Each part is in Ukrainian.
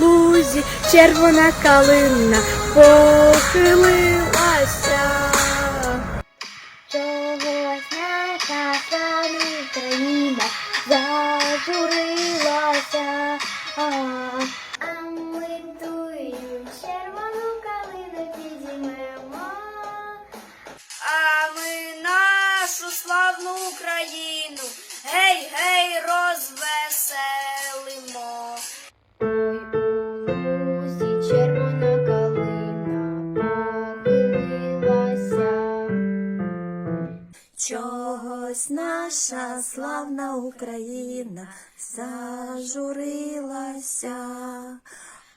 лузі червона калина похилилася. Чогось наша славна Україна зажурилася. А, а ми тую червону калину підіймемо. А ми нашу славну Україну гей, гей, розвеселимо. Чогось наша славна Україна зажурилася.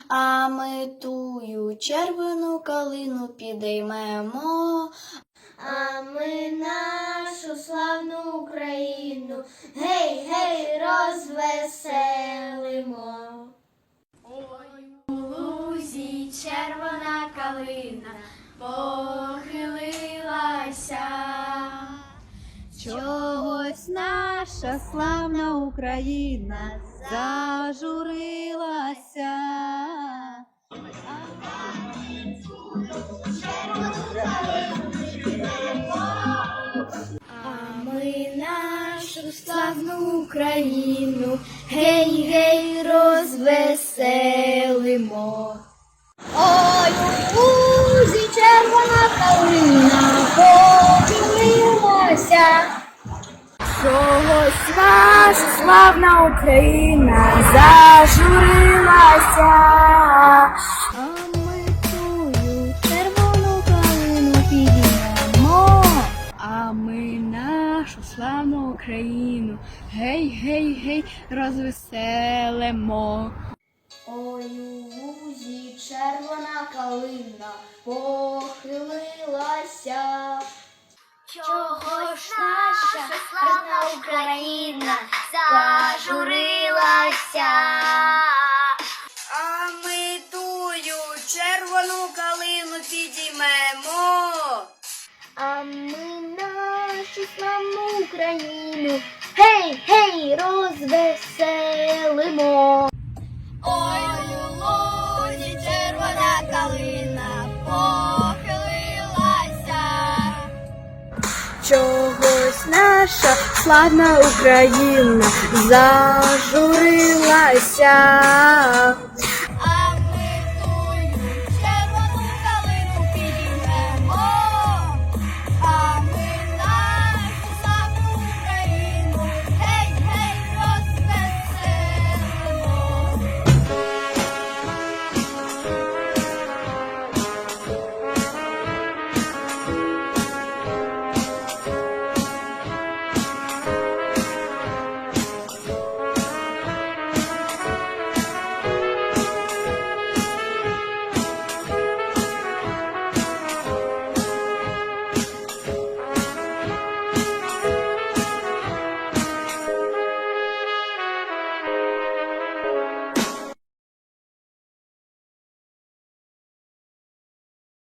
А ми тую червону калину підіймемо. А ми нашу славну Україну гей, гей, розвеселимо. Ой, у лузі червона калина похилилася. Чогось наша славна Україна зажурилася. А ми нашу славну Україну гей, гей, розвеселимо. Чогось наша славна Україна зажурилася. А ми тую червону калину підіймемо. А ми нашу славну Україну гей, гей, гей, розвеселимо. Ой, у лузі червона калина похилилася. Чого ж Україна зажурилася? А ми тую червону калину підіймемо. А ми нашу славну Україну гей, гей, розвеселимо. Ой, у лузі червона калина похилилася. Чогось наша славна Україна зажурилася.